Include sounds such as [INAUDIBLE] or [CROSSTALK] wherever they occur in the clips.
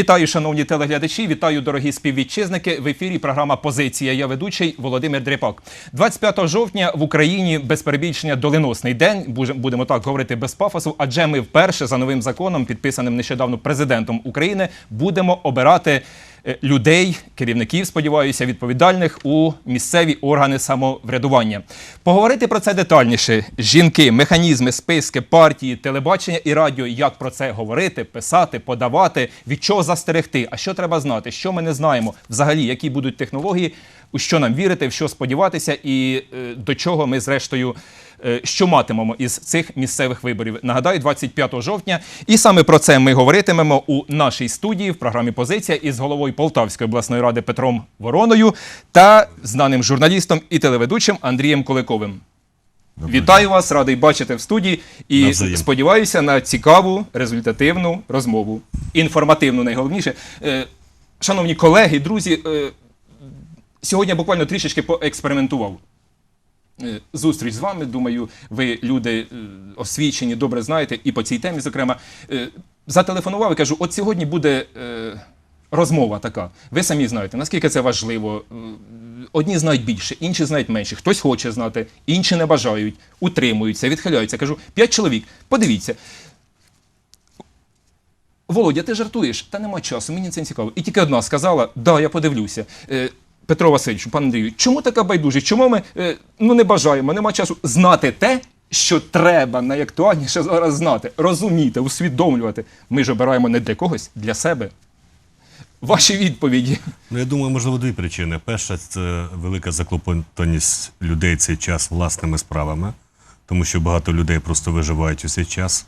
Вітаю, шановні телеглядачі, вітаю, дорогі співвітчизники. В ефірі програма Позиція. Я ведучий Володимир Дріпак. 25 жовтня в Україні без перебільшення доленосний день. Будемо так говорити без пафосу. Адже ми вперше за новим законом, підписаним нещодавно президентом України, будемо обирати людей, керівників, сподіваюся, відповідальних у місцеві органи самоврядування. Поговорити про це детальніше: жінки, механізми, списки, партії, телебачення і радіо. Як про це говорити, писати, подавати, від чого застерегти, а що треба знати, що ми не знаємо, взагалі, які будуть технології, у що нам вірити, в що сподіватися, і е, до чого ми зрештою. Е, Що матимемо із цих місцевих виборів? Нагадаю, 25 жовтня. І саме про це ми говоритимемо у нашій студії в програмі Позиція із головою Полтавської обласної ради Петром Вороною та знаним журналістом і телеведучим Андрієм Куликовим. Вітаю вас, радий бачити в студії і Навзаєм. сподіваюся на цікаву, результативну розмову. Інформативну, найголовніше. Е, Шановні колеги, друзі, е, сьогодні я буквально трішечки поекспериментував. Е, Зустріч з вами, думаю, ви люди е, освічені, добре знаєте, і по цій темі, зокрема, Е, зателефонував і кажу: от сьогодні буде розмова така. Ви самі знаєте, наскільки це важливо. Одні знають більше, інші знають менше. Хтось хоче знати, інші не бажають, утримуються, відхиляються. Кажу, п'ять чоловік. Подивіться. Володя, ти жартуєш? Та нема часу, мені це не цікаво. І тільки одна сказала: да, я подивлюся. Петро Васильович, пан Андрію, чому така байдужість? Чому ми е, ну, не бажаємо, нема часу знати те, що треба найактуальніше зараз знати, розуміти, усвідомлювати. Ми ж обираємо не для когось, для себе. Ваші відповіді. Ну, я думаю, можливо, дві причини. Перша це велика заклопотаність людей цей час власними справами, тому що багато людей просто виживають у цей час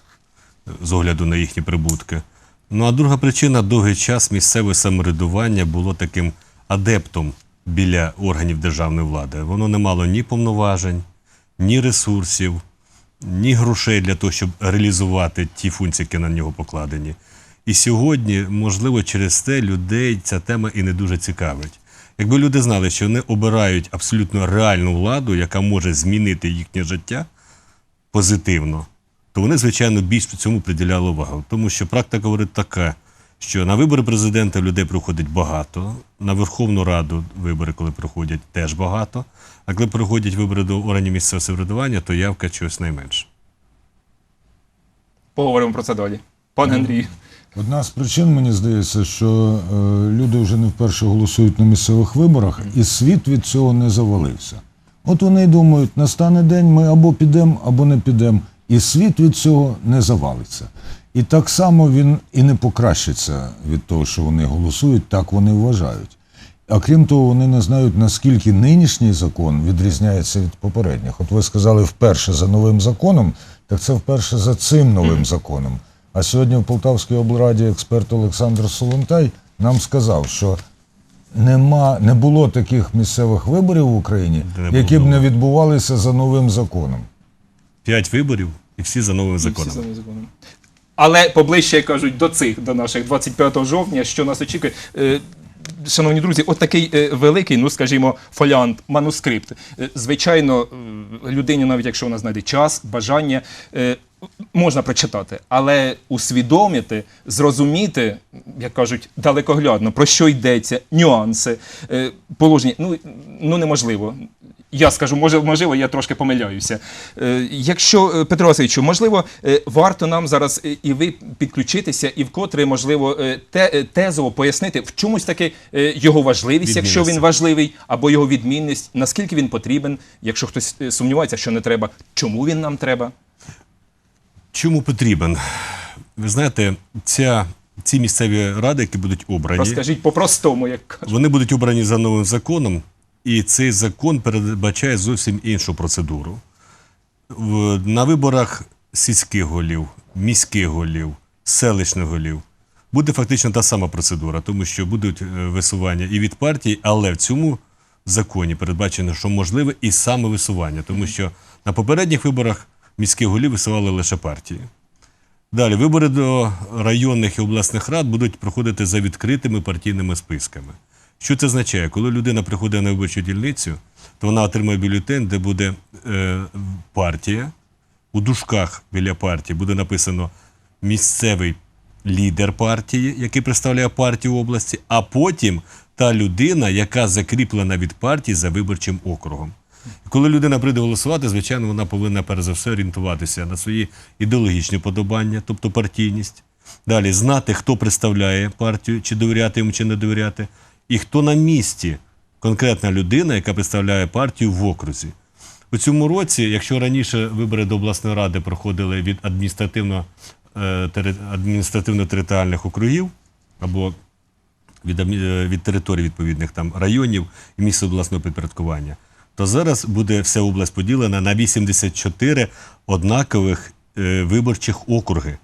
е, з огляду на їхні прибутки. Ну а друга причина довгий час місцеве самоврядування було таким адептом біля органів державної влади. Воно не мало ні повноважень, ні ресурсів, ні грошей для того, щоб реалізувати ті функції, які на нього покладені. І сьогодні, можливо, через те людей ця тема і не дуже цікавить. Якби люди знали, що вони обирають абсолютно реальну владу, яка може змінити їхнє життя позитивно, то вони, звичайно, більш цьому приділяли увагу. Тому що практика говорить така, що на вибори президента людей приходить багато, на Верховну Раду вибори, коли приходять, теж багато. А коли приходять вибори до органів місцевого самоврядування, то явка чогось найменше. Поговоримо про це далі. Пане Андрію. Одна з причин, мені здається, що е, люди вже не вперше голосують на місцевих виборах, і світ від цього не завалився. От вони й думають, настане день, ми або підемо, або не підемо, і світ від цього не завалиться. І так само він і не покращиться від того, що вони голосують, так вони вважають. А крім того, вони не знають, наскільки нинішній закон відрізняється від попередніх. От ви сказали вперше за новим законом, так це вперше за цим новим законом. А сьогодні в Полтавській облраді експерт Олександр Солонтай нам сказав, що нема, не було таких місцевих виборів в Україні, не які б не відбувалися за новим законом. П'ять виборів і всі за новими І всі за новим законом. Але поближче, як кажуть, до цих, до наших 25 жовтня, що нас очікує. Е, Шановні друзі, от такий е, великий, ну скажімо, фоліант, манускрипт. Е, Звичайно, людині, навіть якщо вона знайде час, бажання, можна прочитати, але усвідомити, зрозуміти, як кажуть, далекоглядно, про що йдеться, нюанси, положення, ну, ну неможливо. Я скажу, може, можливо, я трошки помиляюся. Е, Якщо е, Петро Васильовичу, можливо, е, варто нам зараз е, і ви підключитися, і вкотре, можливо, е, те, е, тезово пояснити в чомусь таки е, його важливість, якщо він Відмінність. важливий, або його відмінність, наскільки він потрібен, якщо хтось е, сумнівається, що не треба, чому він нам треба? Чому потрібен? Ви знаєте, ця, ці місцеві ради, які будуть обрані, Розкажіть по-простому, як кажуть. вони будуть обрані за новим законом, і цей закон передбачає зовсім іншу процедуру. На виборах сільських голів, міських голів, селищних голів буде фактично та сама процедура, тому що будуть е, висування і від партій, але в цьому законі передбачено, що можливе і саме висування, тому що на попередніх виборах міських голів висували лише партії. Далі вибори до районних і обласних рад будуть проходити за відкритими партійними списками. Що це означає? Коли людина приходить на виборчу дільницю, то вона отримує бюлетень, де буде е, партія. У дужках біля партії буде написано місцевий лідер партії, який представляє партію області, а потім та людина, яка закріплена від партії за виборчим округом. І коли людина прийде голосувати, звичайно, вона повинна перш за все орієнтуватися на свої ідеологічні подобання, тобто партійність. Далі знати, хто представляє партію, чи довіряти йому, чи не довіряти, і хто на місці конкретна людина, яка представляє партію в окрузі. У цьому році, якщо раніше вибори до обласної ради проходили від е, тери- адміністративно-територіальних округів або від, е, від територій відповідних там районів і місць обласного підпорядкування, то зараз буде вся область поділена на 84 однакових е, виборчих округи.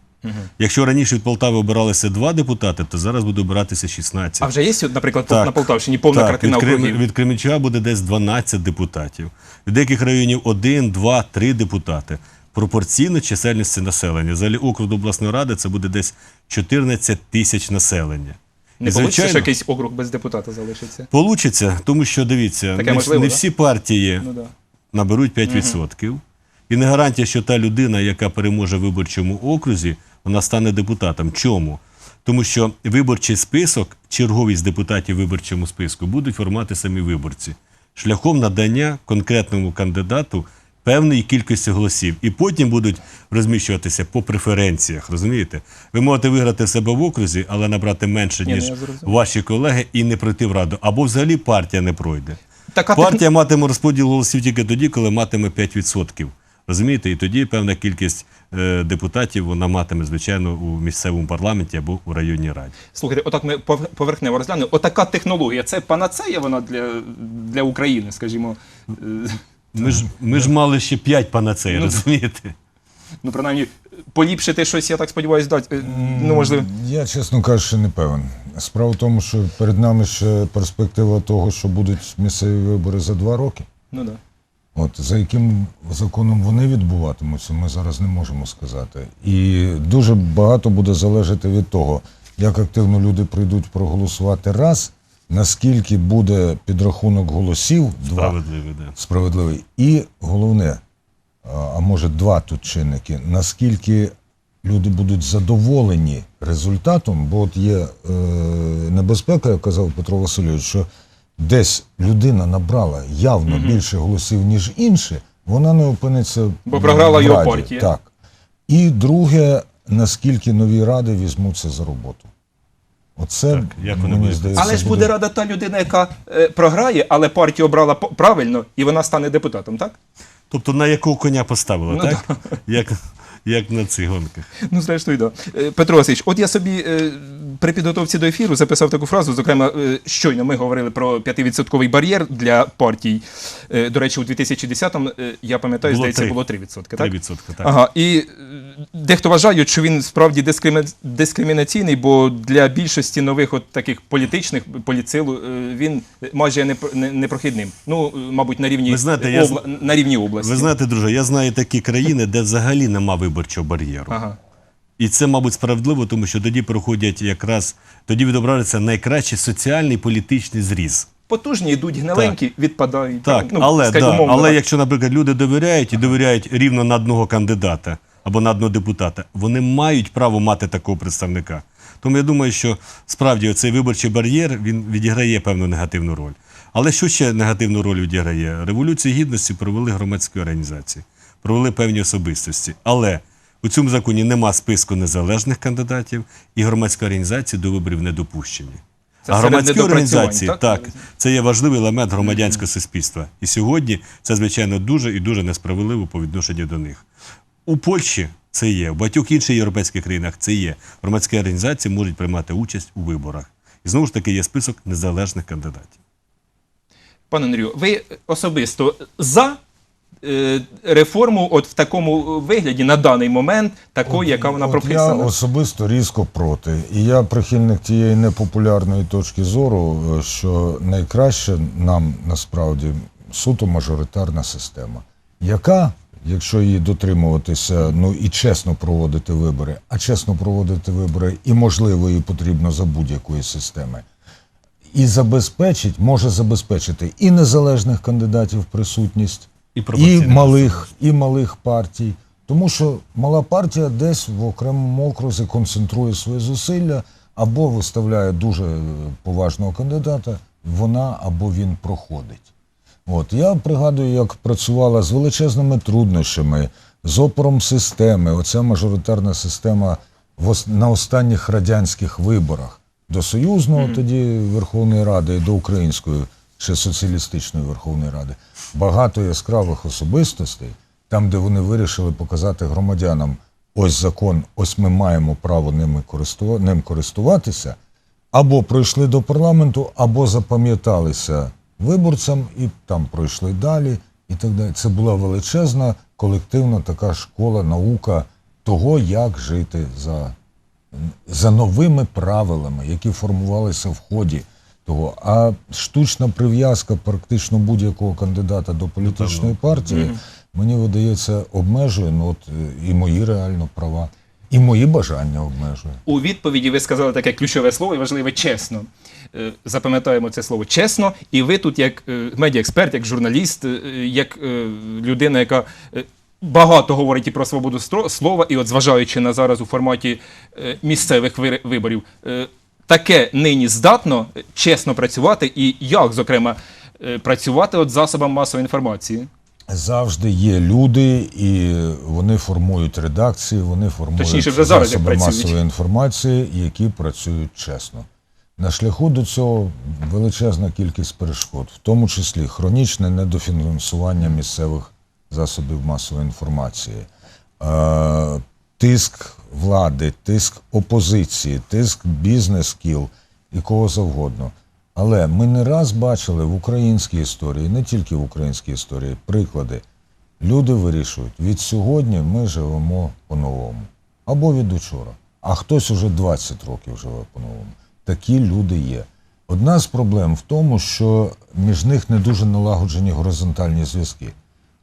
Якщо раніше від Полтави обиралися два депутати, то зараз буде обиратися 16. А вже є, наприклад, Так. на Полтавщині повна так, картина від, округів? від Кременчуга буде десь 12 депутатів. Від деяких районів 1, 2, 3 депутати. Пропорційно чисельності населення. Взагалі округ до обласної ради це буде десь 14 тисяч населення. Не вийде, що якийсь округ без депутата залишиться? Получиться, тому що дивіться, Таке не, можливо, не всі партії Ну да. наберуть 5%. І не гарантія, що та людина, яка переможе в виборчому окрузі, вона стане депутатом. Чому? Тому що виборчий список, черговість депутатів в виборчому списку будуть формувати самі виборці шляхом надання конкретному кандидату певної кількості голосів. І потім будуть розміщуватися по преференціях. Розумієте? Ви можете виграти в себе в окрузі, але набрати менше, Ні, ну, ніж ваші колеги, і не пройти в раду. Або взагалі партія не пройде. Така техні- Партія матиме розподіл голосів тільки тоді, коли матиме 5%. Розумієте? І тоді певна кількість е, депутатів вона матиме, звичайно, у місцевому парламенті або у районній раді. Слухайте, отак ми поверхнево розглянули. Отака технологія, це панацея вона для, для України, скажімо. Е, Ми ж, ми ж мали ще 5 панацей, розумієте? Ну, принаймні, поліпшити щось, я так сподіваюся, дать. е, Ну, можливо. Я, чесно кажучи, не певен. Справа в тому, що перед нами ще перспектива того, що будуть місцеві вибори за два роки. Ну да. От за яким законом вони відбуватимуться, ми зараз не можемо сказати. І дуже багато буде залежати від того, як активно люди прийдуть проголосувати раз, наскільки буде підрахунок голосів два Справедливо, да. справедливий. І головне, а а може два тут чинники, наскільки люди будуть задоволені результатом, бо от є е, небезпека, як казав Петро Васильович, що десь людина набрала явно більше голосів, ніж інші, вона не опиниться Бо програла в його Раді. партія. Так. І друге, наскільки нові ради візьмуться за роботу. Оце, Так, як вони мені будуть здається, Але ж буде рада та людина, яка е, програє, але партію обрала правильно, і вона стане депутатом, так? Тобто на якого коня поставили, Ну, так? Як, як на цих гонках. Ну, зрештою, да. Е, Петро Васильович, от я собі е, при підготовці до ефіру записав таку фразу. Зокрема, е, щойно ми говорили про 5% бар'єр для партій. До речі, у 2010-му, е, я пам'ятаю, здається, три. було 3%. Так? 3%, так. Ага, і дехто вважає, що він справді дискримінаційний, бо для більшості нових от таких політичних політсил е, він майже не, не, непрохідним. Ну, мабуть, на рівні, Ви знаєте, я на рівні області. Ви знаєте, друже, я знаю такі країни, де взагалі нема виборчого бар'єру. Ага. І це, мабуть, справедливо, тому що тоді проходять якраз тоді відображується найкращий соціальний політичний зріз. Потужні йдуть гниленькі, відпадають. Так, ну, але, да, умовно, але так. якщо, наприклад, люди довіряють і довіряють рівно на одного кандидата або на одного депутата, вони мають право мати такого представника. Тому я думаю, що справді цей виборчий бар'єр він відіграє певну негативну роль. Але що ще негативну роль відіграє? Революцію гідності провели громадські організації, провели певні особистості. Але у цьому законі нема списку незалежних кандидатів, і громадські організації до виборів не допущені. Це а громадські організації так? так, це є важливий елемент громадянського суспільства. І сьогодні це, звичайно, дуже і дуже несправедливо по відношенню до них. У Польщі це є, в багатьох інших європейських країнах це є. Громадські організації можуть приймати участь у виборах. І знову ж таки є список незалежних кандидатів. Пане Андрію, ви особисто за реформу от в такому вигляді на даний момент, такої, яка вона От прописана? Я особисто різко проти. І я прихильник тієї непопулярної точки зору, е, що найкраще нам насправді суто мажоритарна система, яка, якщо її дотримуватися, ну і чесно проводити вибори, а чесно проводити вибори і можливо, і потрібно за будь-якої системи. І забезпечить, може забезпечити і незалежних кандидатів присутність, І і малих, і малих партій, Тому що мала партія десь в окремому окрузі концентрує свої зусилля або виставляє дуже поважного кандидата, вона або він проходить. От я пригадую, як працювала з величезними труднощами, з опором системи. Оця мажоритарна система в ос- на останніх радянських виборах до Союзного тоді Верховної Ради і до Української ще соціалістичної Верховної Ради. Багато яскравих особистостей, там, де вони вирішили показати громадянам, ось закон, ось ми маємо право ними користува- ним користуватися, або пройшли до парламенту, або запам'яталися виборцям і там пройшли далі. І так далі. Це була величезна колективна така школа, наука того, як жити за, за новими правилами, які формувалися в ході того. А штучна прив'язка практично будь-якого кандидата до політичної партії, мені видається, обмежує ну, от, і мої реально права, і мої бажання обмежує. У відповіді ви сказали таке ключове слово і важливе чесно. Е, Запам'ятаємо це слово чесно. І ви тут, як е, медіаексперт, як журналіст, е, як людина, яка багато говорить і про свободу слова, і от зважаючи на зараз у форматі місцевих виборів, таке нині здатно е, чесно працювати, і як, зокрема, е, працювати от засобам масової інформації. Завжди є люди, і вони формують редакції, вони формують Точніше, вже зараз засоби працюють. масової інформації, які працюють чесно. На шляху до цього величезна кількість перешкод, в тому числі хронічне недофінансування місцевих засобів масової інформації, е, тиск влади, тиск опозиції, тиск бізнес-кіл і кого завгодно. Але ми не раз бачили в українській історії, не тільки в українській історії, приклади. Люди вирішують, від сьогодні ми живемо по-новому. Або від учора. А хтось уже 20 років живе по-новому. Такі люди є. Одна з проблем в тому, що між них не дуже налагоджені горизонтальні зв'язки.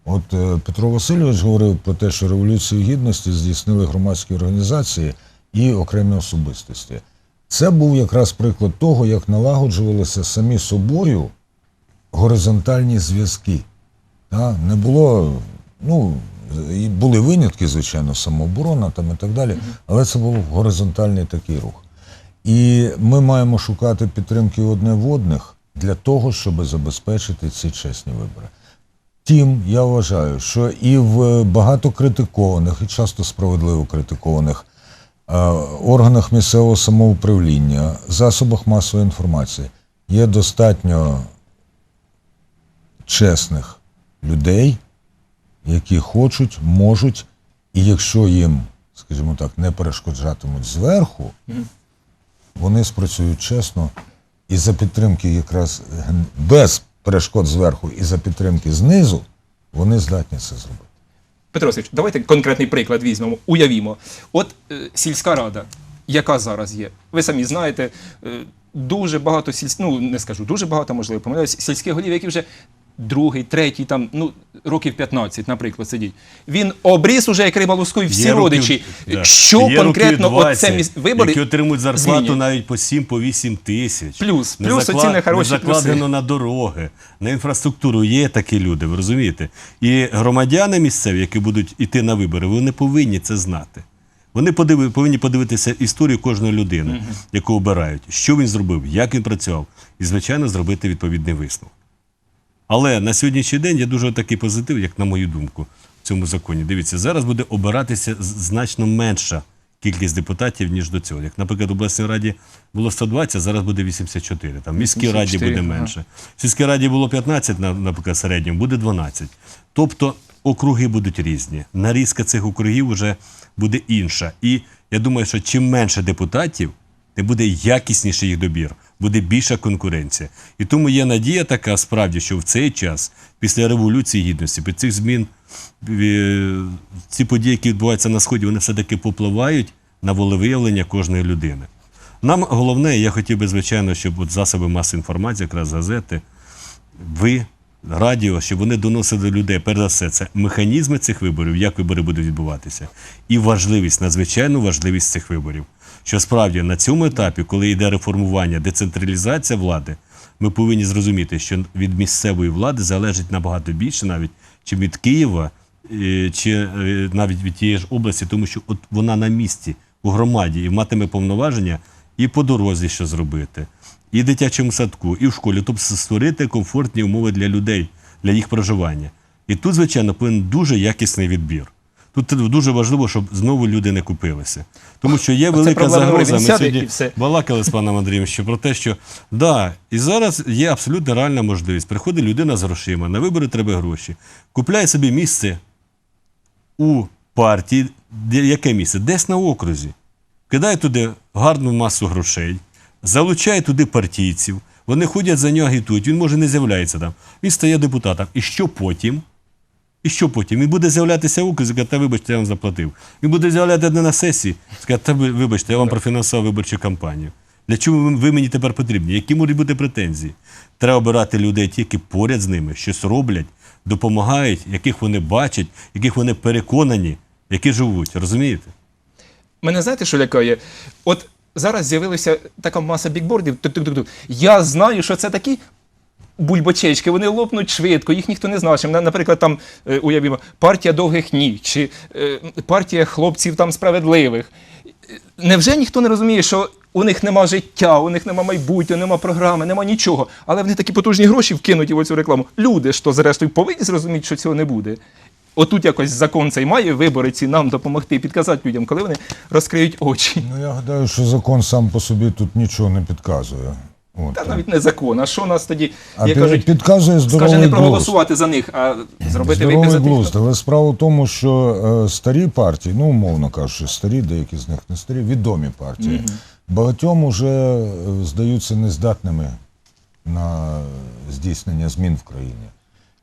От е, Петро Васильович говорив про те, що Революцію Гідності здійснили громадські організації і окремі особистості. Це був якраз приклад того, як налагоджувалися самі собою горизонтальні зв'язки. Не було, ну, і були винятки, звичайно, самооборона там і так далі, але це був горизонтальний такий рух. І ми маємо шукати підтримки одне в одних для того, щоб забезпечити ці чесні вибори. Втім, я вважаю, що і в багато критикованих, і часто справедливо критикованих е, органах місцевого самоуправління, засобах масової інформації є достатньо чесних людей, які хочуть, можуть, і якщо їм, скажімо так, не перешкоджатимуть зверху, вони спрацюють чесно і за підтримки якраз без перешкод зверху і за підтримки знизу, вони здатні це зробити. Петро Васильович, давайте конкретний приклад візьмемо. Уявімо, от е, сільська рада, яка зараз є, ви самі знаєте, е, дуже багато сільсь... ну не скажу, дуже багато, можливо, помиляюсь, сільських голів, які вже другий, третій, там, ну, років 15, наприклад, сидіть. Він обріз уже як риба луску і всі Є років- родичі. да. Що Є конкретно років от це 20, міс... вибори які отримують зарплату змінює? навіть по 7 по 8 тисяч. Плюс, Не плюс заклад- оці нехороші не закладено плюси. на дороги, на інфраструктуру. Є такі люди, ви розумієте? І громадяни місцеві, які будуть йти на вибори, вони повинні це знати. Вони подиви- повинні подивитися історію кожної людини, яку обирають, що він зробив, як він працював, і, звичайно, зробити відповідний висновок. Але на сьогоднішній день є дуже такий позитив, як на мою думку, в цьому законі. Дивіться, зараз буде обиратися значно менша кількість депутатів, ніж до цього. Як, наприклад, в обласній раді було 120, зараз буде 84. Там в міській раді 84, буде ага. менше. В сільській раді було 15, на- наприклад, середньому, буде 12. Тобто округи будуть різні. Нарізка цих округів вже буде інша. І я думаю, що чим менше депутатів, тим буде якісніший їх добір, буде більша конкуренція. І тому є надія така справді, що в цей час, після Революції Гідності, під цих змін, е, ці події, які відбуваються на Сході, вони все-таки попливають на волевиявлення кожної людини. Нам головне, я хотів би, звичайно, щоб от засоби масової інформації, якраз газети, ви, радіо, щоб вони доносили до людей, перш за все, це механізми цих виборів, як вибори будуть відбуватися, і важливість, надзвичайну важливість цих виборів. Що справді на цьому етапі, коли йде реформування, децентралізація влади, ми повинні зрозуміти, що від місцевої влади залежить набагато більше навіть, чим від Києва е, чи е, навіть від тієї ж області, тому що от вона на місці у громаді і матиме повноваження і по дорозі що зробити, і дитячому садку, і в школі, тобто створити комфортні умови для людей, для їх проживання. І тут, звичайно, повинен дуже якісний відбір. Тут дуже важливо, щоб знову люди не купилися. Тому що є велика загроза. Ми сьогодні балакали з паном Андрієм ще про те, що да, і зараз є абсолютно реальна можливість. Приходить людина з грошима, на вибори треба гроші, купляє собі місце у партії, де, яке місце? Десь на окрузі. Кидає туди гарну масу грошей, залучає туди партійців, вони ходять за нього агітують, він може не з'являється там. Він стає депутатом. І що потім? І що потім? Він буде з'являтися каже, та вибачте, я вам заплатив. Він буде з'являти не на сесії, скаже, та вибачте, я вам профінансував виборчу кампанію. Для чого ви мені тепер потрібні? Які можуть бути претензії? Треба обирати людей, ті, які поряд з ними щось роблять, допомагають, яких вони бачать, яких вони переконані, які живуть. Розумієте? Мене знаєте, що лякає? От зараз з'явилася така маса бікбордів. Я знаю, що це такі. Бульбочечки, вони лопнуть швидко, їх ніхто не знає. На- Наприклад, там е, уявімо, партія довгих ніг чи е, партія хлопців там справедливих. Невже ніхто не розуміє, що у них нема життя, у них нема майбутнього, нема програми, нема нічого. Але вони такі потужні гроші вкинуті в цю рекламу. Люди ж то, зрештою, повинні зрозуміти, що цього не буде. Отут якось закон цей має вибореці нам допомогти, підказати людям, коли вони розкриють очі. Ну я гадаю, що закон сам по собі тут нічого не підказує. От. Та навіть не закон. А що нас тоді, А як кажуть, підказує скаже здоровий не глузд. проголосувати за них, а зробити вибір Здоровий за тих, глузд, хто... але справа в тому, що е, старі партії, ну умовно кажучи, старі, деякі з них не старі, відомі партії, багатьом уже е, здаються нездатними на здійснення змін в країні.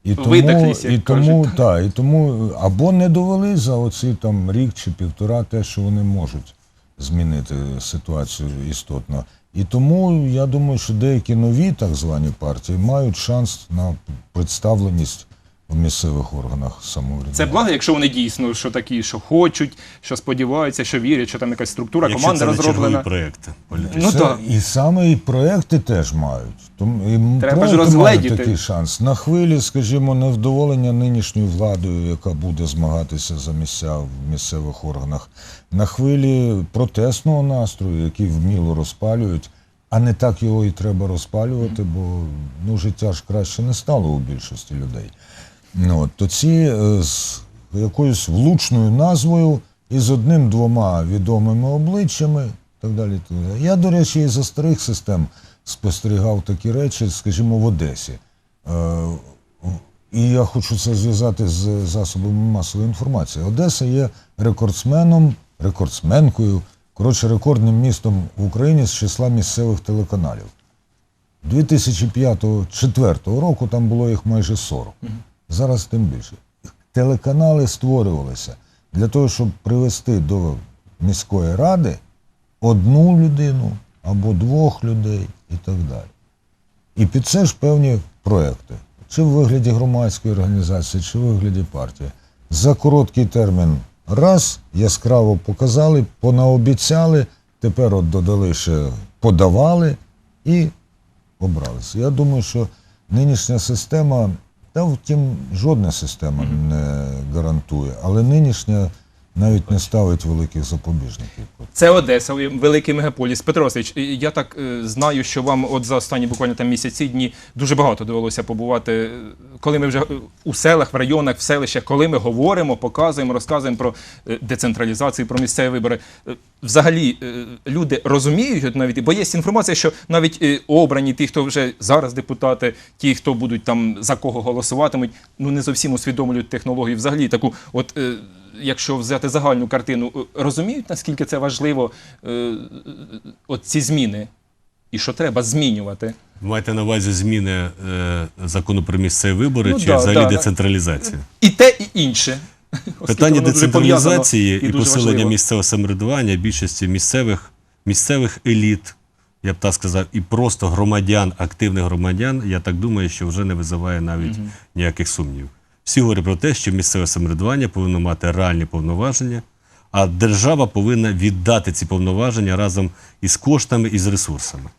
І тому, як і тому, кажуть. та, і тому або не довели за оці там рік чи півтора те, що вони можуть змінити ситуацію істотно. І тому я думаю, що деякі нові так звані партії мають шанс на представленість в місцевих органах самоврядування. Це благо, якщо вони дійсно що такі, що хочуть, що сподіваються, що вірять, що там якась структура, Якщо команда це не чергові розроблена. проекти політичні. Ну Це- так. І саме і проекти теж мають. Тому і м- Треба ж проекти мають розгледіти. такий шанс. На хвилі, скажімо, невдоволення нинішньою владою, яка буде змагатися за місця в місцевих органах, на хвилі протестного настрою, який вміло розпалюють, а не так його і треба розпалювати, бо ну, життя ж краще не стало у більшості людей. Ну, то ці е, з якоюсь влучною назвою і з одним-двома відомими обличчями, так далі. Я, до речі, і за старих систем спостерігав такі речі, скажімо, в Одесі. Е, і я хочу це зв'язати з засобами масової інформації. Одеса є рекордсменом, рекордсменкою, коротше, рекордним містом в Україні з числа місцевих телеканалів. 2005-2004 року там було їх майже 40. Зараз тим більше. Телеканали створювалися для того, щоб привести до міської ради одну людину або двох людей і так далі. І під це ж певні проекти, чи в вигляді громадської організації, чи в вигляді партії. За короткий термін раз яскраво показали, понаобіцяли, тепер от додали ще подавали і обралися. Я думаю, що нинішня система, та втім, жодна система не гарантує, але нинішня навіть не ставить великих запобіжників. Це Одеса, великий мегаполіс. Петро Васильович, я так е, знаю, що вам от за останні буквально там місяці дні дуже багато довелося побувати, коли ми вже е, у селах, в районах, в селищах, коли ми говоримо, показуємо, розказуємо про е, децентралізацію, про місцеві вибори. Взагалі люди розуміють, навіть, бо є інформація, що навіть обрані ті, хто вже зараз депутати, ті, хто будуть там за кого голосуватимуть, ну не зовсім усвідомлюють технологію. Взагалі таку, от якщо взяти загальну картину, е, розуміють, наскільки це важливо, е, от ці зміни, і що треба змінювати. Маєте на увазі зміни е, закону про місцеві вибори Ну чи да, взагалі да, децентралізація? І те, і інше. Питання децентралізації і, дуже посилення важливо. місцевого самоврядування більшості місцевих, місцевих еліт, я б так сказав, і просто громадян, активних громадян, я так думаю, що вже не визиває навіть ніяких сумнівів. Всі говорять про те, що місцеве самоврядування повинно мати реальні повноваження, а держава повинна віддати ці повноваження разом із коштами і з ресурсами.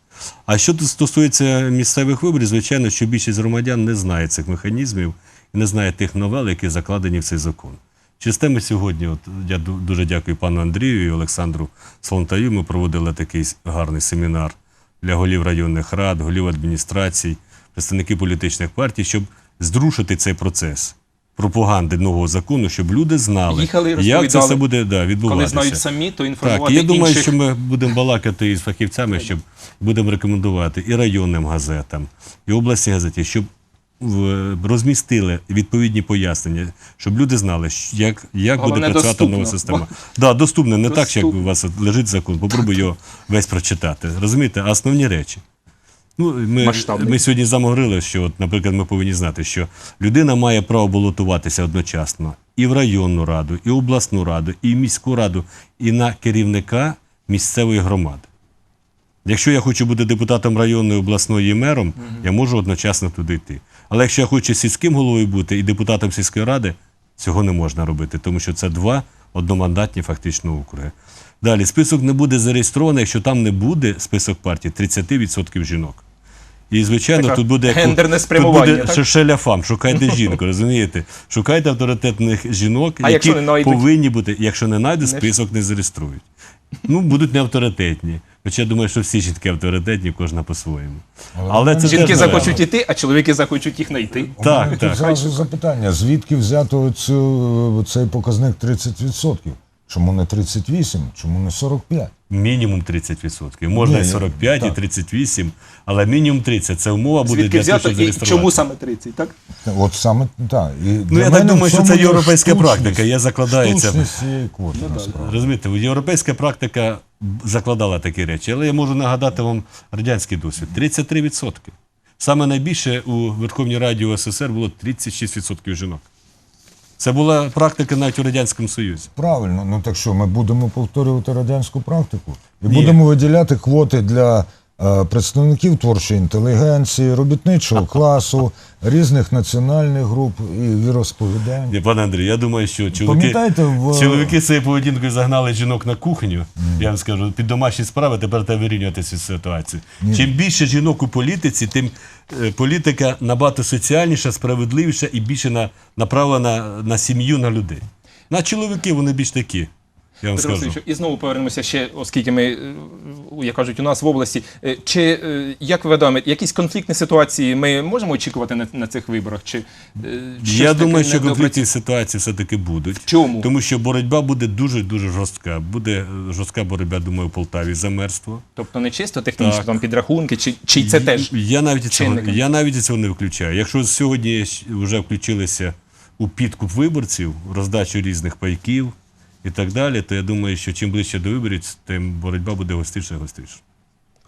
А що тут стосується місцевих виборів, звичайно, що більшість громадян не знає цих механізмів і не знає тих новел, які закладені в цей закон. Через те ми сьогодні, от я дуже дякую пану Андрію і Олександру Солонтаю. Ми проводили такий гарний семінар для голів районних рад, голів адміністрацій, представників політичних партій, щоб зрушити цей процес пропаганди нового закону, щоб люди знали, Їхали як це все буде да, Коли відбуватися. знають самі, то інформувати і я думаю, інших. що ми будемо балакати із фахівцями, щоб будемо рекомендувати і районним газетам, і обласній газеті, щоб розмістили відповідні пояснення, щоб люди знали, як, як буде працювати доступно. нова система. Да, доступно, не так, як у вас лежить закон. Попробуй його весь прочитати. Розумієте? А основні речі. Ну, ми, Масштабний. ми сьогодні замогрили, що, от, наприклад, ми повинні знати, що людина має право балотуватися одночасно і в районну раду, і в обласну раду, і в міську раду, і на керівника місцевої громади. Якщо я хочу бути депутатом районної обласної і мером, я можу одночасно туди йти. Але якщо я хочу сільським головою бути і депутатом сільської ради, цього не можна робити, тому що це два одномандатні фактично округи. Далі, список не буде зареєстрований, якщо там не буде список партій 30% жінок. І, звичайно, Така тут буде, гендерне тут спрямування, буде так? шеляфам, шукайте жінку, розумієте? Шукайте авторитетних жінок, А які повинні бути. Якщо не знайдуть, Не- список не зареєструють. Ну, будуть неавторитетні. Хоча я думаю, що всі жінки авторитетні, кожна по-своєму. Але це Жінки захочуть реально. іти, а чоловіки захочуть їх знайти. Так, так. зразу запитання, звідки взято цю, цей показник 30%? Чому не 38, чому не 45? Мінімум 30%. Можна Ні, і я- 45, і 38, але мінімум 30. Це умова буде Звідки для того, взято щоб і зареєструвати. чому саме 30, так? От саме так. І Ну, я так думаю, що це європейська штучність. практика. Я. Штучність цієї квоти, насправді. Розумієте, європейська практика закладала такі речі, але я можу нагадати вам радянський досвід. 33%. Саме найбільше у Верховній Раді УССР було 36% жінок. Це була практика навіть у Радянському Союзі. Правильно, ну так що ми будемо повторювати радянську практику і Ні. будемо виділяти квоти для представників творчої інтелігенції, робітничого [LAUGHS] класу, різних національних груп і віросповідань. Ні, пане Андрій, я думаю, що чоловіки, Пам'ятаєте, в- чоловіки своєю поведінкою загнали жінок на кухню. Я вам скажу, під домашні справи тепер треба вирівнюватися з ситуації. Чим більше жінок у політиці, тим е, політика набагато соціальніша, справедливіша і більше на, направлена на сім'ю, на людей. На чоловіки вони більш такі. Я вам Петро скажу. Васильович, і знову повернемося ще, оскільки ми, е, як кажуть, у нас в області. Е, Чи е, як ви думаєте, якісь конфліктні ситуації ми можемо очікувати на, на цих виборах? Чи е, щось Я таке думаю, що недопрацьоване? конфліктні ситуації все-таки будуть. Чому? Тому що боротьба буде дуже-дуже жорстка. Буде е, жорстка боротьба, думаю, в Полтаві за мерство. Тобто не чисто технічні Так. там підрахунки, чи, чи це теж Я навіть, і цього, чинником? я навіть і цього не виключаю. Якщо сьогодні щ- вже включилися у підкуп виборців, роздачу різних пайків і так далі, то я думаю, що чим ближче до виборів, тим боротьба буде гостріша і гостріша.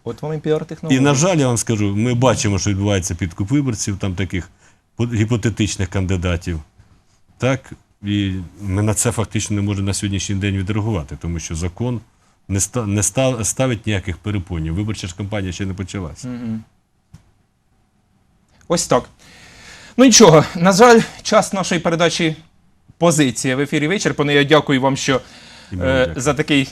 от вам і піар-технології. І, на жаль, я вам скажу, ми бачимо, що відбувається підкуп виборців, там таких гіпотетичних кандидатів. Так, і ми на це фактично не можемо на сьогоднішній день відреагувати, тому що закон не, ста, не ста, ставить ніяких перепонів. Виборча ж кампанія ще не почалася. Ось так. Ну нічого, на жаль, час нашої передачі позиція в ефірі вичерпаний. Я дякую вам, що е, за такий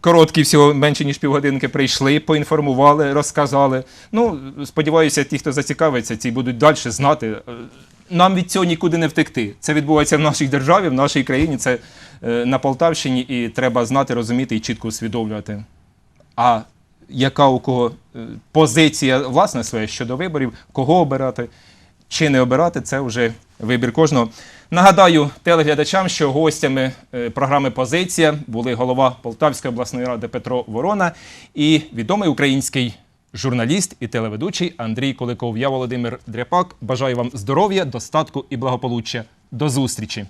короткий, всього менше ніж півгодинки прийшли, поінформували, розказали. Ну, сподіваюся, ті, хто зацікавиться, ці будуть далі знати. Е, Нам від цього нікуди не втекти. Це відбувається в нашій державі, в нашій країні, це е, на Полтавщині, і треба знати, розуміти і чітко усвідомлювати. А яка у кого е, позиція власне своя щодо виборів, кого обирати чи не обирати, це вже вибір кожного. Нагадаю телеглядачам, що гостями е, програми Позиція були голова Полтавської обласної ради Петро Ворона і відомий український журналіст і телеведучий Андрій Куликов. Я Володимир Дряпак. Бажаю вам здоров'я, достатку і благополуччя. До зустрічі!